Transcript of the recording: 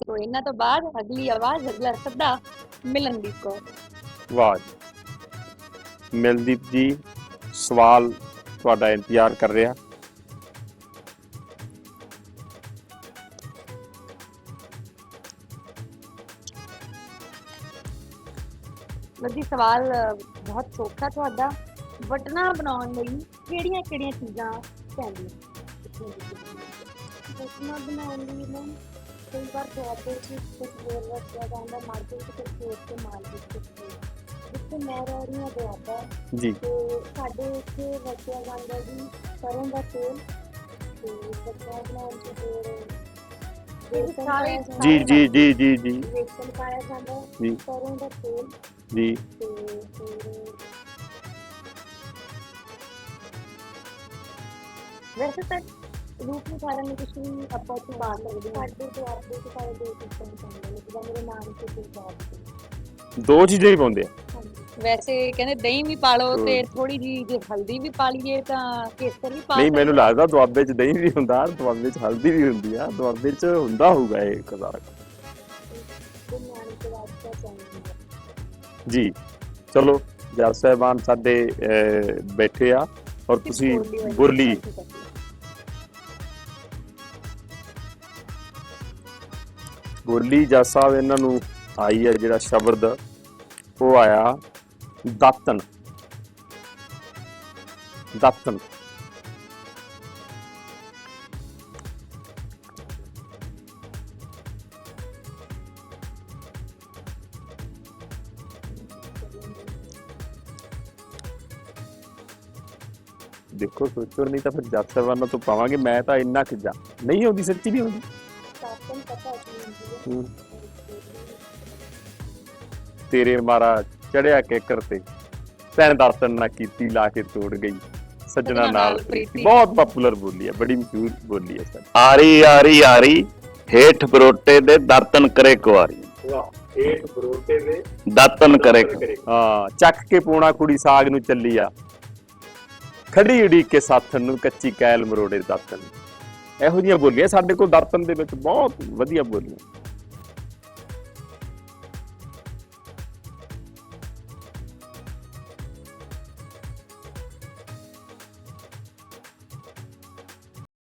ਸੋ ਇਹਨਾਂ ਤੋਂ ਬਾਅਦ ਅਗਲੀ ਆਵਾਜ਼ ਅਗਲਾ ਸੱਦਾ ਮਿਲਨਦੀਪ ਕੌਰ ਵਾਹ ਜੀ ਮਿਲਦੀਪ ਜੀ ਸਵਾਲ ਤੁਹਾਡਾ ਇੰਤਜ਼ਾਰ ਕਰ ਰਿਹਾ ਲੱਦੀ ਸਵਾਲ ਅ, ਬਹੁਤ ਸੌਖਾ ਤੁਹਾਡਾ ਵਟਣਾ ਬਣਾਉਣ ਲਈ ਕਿਹੜੀਆਂ ਕਿਹੜੀਆਂ ਚੀਜ਼ਾਂ ਪੈਂਦੀਆਂ ਬਸਮਾ ਬਣਾਉਣ ਲਈ ਨਾ ਕਈ ਵਾਰ ਦੁਆਬੇ ਚ ਕੁਝ ਹੋਰ ਵਰਤਿਆ ਜਾਂਦਾ ਮਾਰਕੀਟ ਚ ਕੁਝ ਹੋਰ ਤੇ ਮਾਰਕੀਟ ਚ ਕੁਝ ਹੋਰ। ਜਿੱਥੇ ਮੈਂ ਰਹਿ ਰਹੀ ਹਾਂ ਦੁਆਬਾ ਜੀ। ਤੇ ਸਾਡੇ ਇੱਥੇ ਵਰਤਿਆ ਜਾਂਦਾ ਜੀ ਸਰੋਂ ਦਾ ਤੇਲ ਤੇ ਬਸਮਾ ਬਣਾਉਣ ਹੋਰ। ਵੇਸਣ ਸਾਰੇ- ਜੀ ਜੀ ਜੀ ਜੀ ਜੀ। ਵੇਸਣ ਪਾਇਆ ਜਾਂਦਾ ਜੀ। ਸਰੋਂ ਦਾ ਤੇਲ ਜੀ। ਤੇ ਹੋਰ। ਵੈਸੇ ਤਾਂ ਰੂਪ ਨੂੰ ਸਾਰਿਆਂ ਨੂੰ ਕੁਝ ਵੀ ਆਪਾਂ ਉੱਥੇ ਪਾ ਸਕਦੇ ਹਾਂ। ਸਾਡੇ ਦੁਆਬੇ ਚ ਸਾਰੇ ਦੋ ਚੀਜ਼ਾਂ ਪੈਂਦੀਆਂ ਨੇ ਜਿੱਦਾਂ ਮੇਰੇ ਨਾਮ ਤੇ ਗੁਰਦਾਸ ਜੀ ਦੋ ਚੀਜ਼ਾਂ ਹੀ ਪਾਉਂਦੇ ਆ। ਵੈਸੇ ਕਹਿੰਦੇ ਦਹੀਂ ਵੀ ਪਾ ਲਓ ਤੇ। ਥੋੜੀ ਜੀ ਜੇ ਹਲਦੀ ਵੀ ਪਾ ਲਈਏ ਤਾਂ ਕੇਸਰ ਵੀ ਪਾ ਨਹੀਂ ਮੈਨੂੰ ਲੱਗਦਾ ਦੁਆਬੇ 'ਚ ਦਹੀਂ ਵੀ ਹੁੰਦਾ ਦੁਆਬੇ 'ਚ ਹਲਦੀ ਵੀ ਹੁੰਦੀ ਆ। ਦੁਆਬੇ 'ਚ ਹੁੰਦਾ ਹੋਊਗਾ ਇਹ ਤੇ ਤੇ ਹੈ। ਜੀ ਚਲੋ ਜਰ ਸਾਹਿਬਾਨ ਸਾਡੇ ਬੈਠੇ ਆ। ਔਰ ਤੁਸੀਂ ਬੋਲੀ ਵਾਲੀ ਜੱਜ ਸਾਹਿਬ ਇਹਨਾਂ ਨੂੰ ਆਈ ਹੈ ਜਿਹੜਾ ਸ਼ਬਦ, ਉਹ ਆਇਆ ਦਾਤਨ ਦਾਤਨ ਦੇਖੋ, ਸੋਚੋ ਨਹੀਂ ਤਾਂ ਫਿਰ ਜੱਜ ਸਾਹਿਬਾਨਾਂ ਤੋਂ ਪਾਵਾਂਗੇ, ਮੈਂ ਤਾਂ ਇੰਨਾ ਕਿ ਜਾ। ਨਹੀਂ ਆਉਂਦੀ ਸੱਚੀ ਨਹੀਂ ਆਉਂਦੀ ਤੇਰੇ ਮਾਰਾ ਚੜਿਆ ਕੇਕਰ ਤੇ। ਤੈਨ ਦਰਸ਼ਨ ਨਾ ਕੀਤੀ ਲਾ ਕੇ ਤੋੜ ਗਈ। ਸੱਜਣਾ ਨਾਲ ਪ੍ਰੀਤੀ। ਬਹੁਤ ਪਪੂਲਰ ਬੋਲੀ ਹੈ ਬੜੀ ਮਸ਼ਹੂਰ ਬੋਲੀ ਹੈ ਸਰ। ਆਰੀ ਆਰੀ ਆਰੀ ਹੇਠ ਬਰੋਟੇ ਦੇ ਦਾਤਨ ਕਰੇ ਕੁਆਰੀ। ਵਾਹ ਏਟ ਬਰੋਟੇ ਦੇ ਦਾਤਨ ਕਰੇ। ਹਾਂ ਚੱਕ ਕੇ ਪੋਣਾ ਕੁੜੀ ਸਾਗ ਨੂੰ ਚੱਲੀ ਆ। ਖੜੀ ਉਡੀਕ ਕੇ ਸਾਥਣ ਨੂੰ ਕੱਚੀ ਕੈਲ ਮਰੋੜੇ ਦਾਤਨ ਇਹੋ ਜਿਹੀਆਂ ਬੋਲੀਆਂ ਸਾਡੇ ਕੋਲ ਦਰਤਨ ਦੇ ਵਿੱਚ ਬਹੁਤ ਵਧੀਆ ਬੋਲੀਆਂ।